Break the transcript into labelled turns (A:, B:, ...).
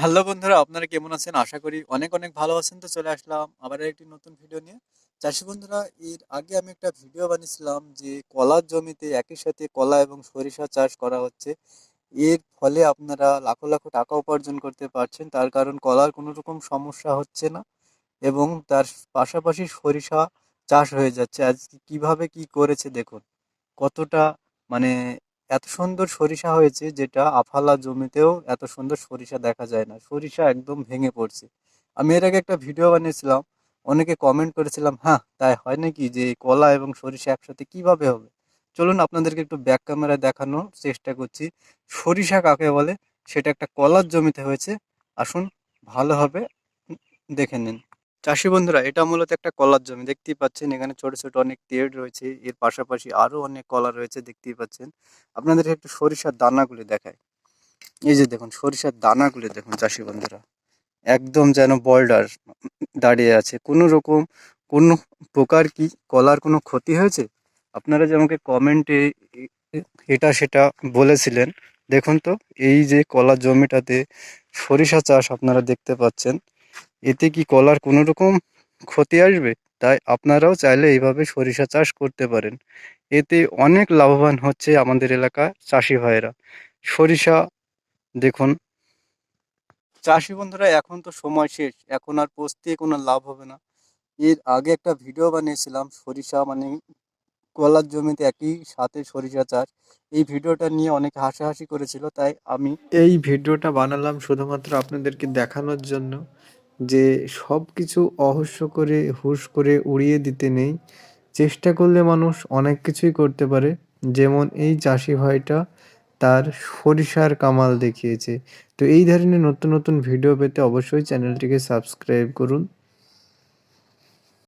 A: Hello বন্ধুরা, আপনারা কেমন আছেন? আশা করি অনেক অনেক ভালো আছেন। তো চলে আসলাম আবার একটি নতুন ভিডিও নিয়ে। চাষি বন্ধুরা, এর আগে আমি একটা ভিডিও বানিয়েছিলাম যে কলার জমিতে একই সাথে কলা এবং সরিষা চাষ করা হচ্ছে। এর ফলে আপনারা লাখো লাখো টাকা উপার্জন করতে পারছেন। তার কারণ কলার কোনো রকম সমস্যা হচ্ছে না এবং তার পাশাপাশি সরিষা চাষ হয়ে যাচ্ছে। আজকে কীভাবে কি করেছে দেখুন। কতটা মানে এত সুন্দর সরিষা হয়েছে যেটা আফালা জমিতেও এত সুন্দর সরিষা দেখা যায় না। সরিষা একদম ভেঙে পড়ছে। আমি এর আগে একটা ভিডিও বানিয়েছিলাম, অনেকে কমেন্ট করেছিলাম হ্যাঁ তাই হয় নাকি যে কলা এবং সরিষা একসাথে কীভাবে হবে? চলুন আপনাদেরকে একটু ব্যাক ক্যামেরায় দেখানোর চেষ্টা করছি। সরিষা কাকে বলে? সেটা একটা কলার জমিতে হয়েছে। আসুন, ভালোভাবে দেখে নিন। চাষি বন্ধুরা, এটা মূলত একটা কলার জমি। দেখতেই পাচ্ছেন, এখানে ছোট ছোট অনেক তেড় রয়েছে। এর পাশাপাশি আরও অনেক কলা রয়েছে, দেখতেই পাচ্ছেন। আপনাদের একটু সরিষার দানাগুলি দেখায় এই যে দেখুন, সরিষার দানাগুলি দেখুন, চাষি বন্ধুরা। একদম যেন বল্ডার দাঁড়িয়ে আছে। কোনো রকম, কোনো প্রকার কি কলার কোনো ক্ষতি হয়েছে? আপনারা যে আমাকে কমেন্টে এটা সেটা বলেছিলেন। দেখুন তো, এই যে কলার জমিটাতে সরিষা চাষ আপনারা দেখতে পাচ্ছেন। এতে কি কলার কোনো রকম ক্ষতি আসবে? তাই আপনারাও চাইলে এইভাবে সরিষা চাষ করতে পারেন। এতে অনেক লাভবান হচ্ছে আমাদের এলাকার চাষি ভাইয়েরা। সরিষা দেখুন। চাষি বন্ধুরা এখন তো সময় শেষ। এখন আর পোস্তে কোনো লাভ হবে না। এর আগে একটা ভিডিও বানিয়েছিলাম সরিষা মানে কলার জমিতে একই সাথে সরিষা চাষ। এই ভিডিওটা নিয়ে অনেকে হাসাহাসি করেছিল তাই আমি
B: এই ভিডিওটা বানালাম শুধুমাত্র আপনাদেরকে দেখানোর জন্য। যে সব কিছু অহস্য করে, হুশ করে উড়িয়ে দিতে নেই। চেষ্টা করলে মানুষ অনেক কিছুই করতে পারে। যেমন এই চাষি ভাইটা তার সরিষার কামাল দেখিয়েছে। তো এই ধরনের নতুন নতুন ভিডিও পেতে অবশ্যই চ্যানেলটিকে সাবস্ক্রাইব করুন।